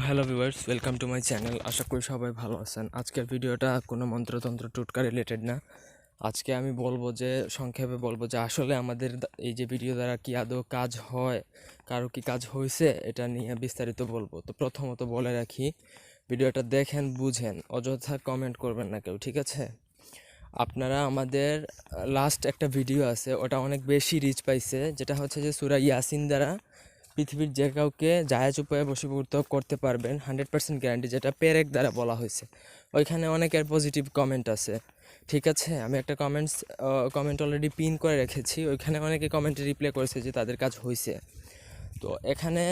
Hello viewers welcome to my channel আশা করি সবাই ভালো আছেন। আজকের ভিডিওটা কোনো মন্ত্রতন্ত্র টুটকা রিলেটেড না। আজকে আমি বলব যে, সংক্ষেপে বলব যে, আসলে আমাদের এই যে ভিডিও দ্বারা কি আদৌ কাজ হয়, কারও কি কাজ হয়েছে এটা নিয়ে বিস্তারিত বলব। তো প্রথমত বলে রাখি, ভিডিওটা দেখেন, বুঝেন, অযথা কমেন্ট করবেন না কেউ, ঠিক আছে? আপনারা আমাদের লাস্ট একটা ভিডিও আছে, ওটা অনেক বেশি রিচ পাইছে, যেটা হচ্ছে যে, সুরা ইয়াসিন দ্বারা পৃথিবীর যে কাউকে জায়াজ উপায়ে বশীভূত করতে পারবেন, হান্ড্রেড পার্সেন্ট গ্যারান্টি যেটা পেরেক দ্বারা বলা হয়েছে। ওইখানে অনেকের পজিটিভ কমেন্ট আছে। ঠিক আছে, আমি একটা কমেন্টস কমেন্ট অলরেডি পিন করে রেখেছি। ওইখানে অনেকে কমেন্টে রিপ্লাই করেছে যে তাদের কাজ হয়েছে তো এখানে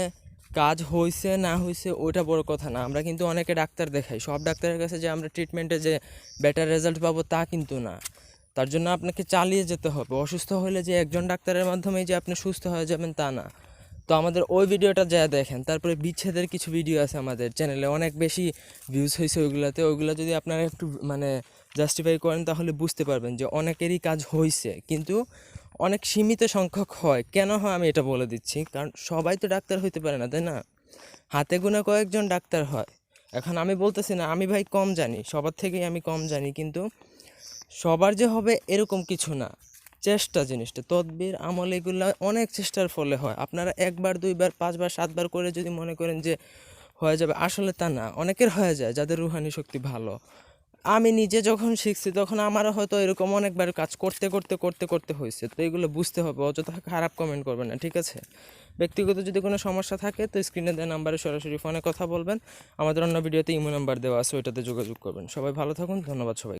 কাজ হয়েছে না হয়েছে ওইটা বড় কথা না। আমরা কিন্তু অনেকে ডাক্তার দেখাই। সব ডাক্তারের কাছে যে আমরা ট্রিটমেন্টে যে বেটার রেজাল্ট পাবো তা কিন্তু না। তার জন্য আপনাকে চালিয়ে যেতে হবে। অসুস্থ হলে যে একজন ডাক্তারের মাধ্যমেই যে আপনি সুস্থ হয়ে যাবেন তা না। তো আমাদের ওই ভিডিওটা যা দেখেন, তারপরে বিচ্ছেদের কিছু ভিডিও আছে আমাদের চ্যানেলে অনেক বেশি ভিউজ হয়েছে ওইগুলোতে। ওইগুলো যদি আপনারা একটু মানে জাস্টিফাই করেন তাহলে বুঝতে পারবেন যে অনেকেরই কাজ হয়েছে কিন্তু অনেক সীমিত সংখ্যক হয়। কেন হয় আমি এটা বলে দিচ্ছি। কারণ সবাই তো ডাক্তার হইতে পারে না, তাই না? হাতে গোনা কয়েকজন ডাক্তার হয়। এখন আমি বলতেছি না, আমি ভাই কম জানি, সবার থেকেই আমি কম জানি। কিন্তু সবার যে হবে এরকম কিছু না। চেষ্টা জিনিসটা। তদবির, আমল এগুলো অনেক চেষ্টার ফলে হয়। আপনারা একবার, দুইবার, পাঁচবার, সাতবার করে যদি মনে করেন যে হয়ে যাবে, আসলে তা না। অনেকের হয়ে যায় যাদের রুহানি শক্তি ভালো। আমি নিজে যখন শিখছি, তখন আমারও হয়তো এরকম অনেকবার কাজ করতে করতে করতে করতে হয়েছে। তো এগুলো বুঝতে হবে, অযথা খারাপ কমেন্ট করবেন না, ঠিক আছে? ব্যক্তিগত যদি কোনো সমস্যা থাকে, তো স্ক্রিনে দেওয়া নাম্বারে সরাসরি ফোনে কথা বলবেন। আমাদের অন্য ভিডিওতে ইমো নাম্বার দেওয়া আছে, ওইটাতে যোগাযোগ করবেন। সবাই ভালো থাকুন, ধন্যবাদ সবাই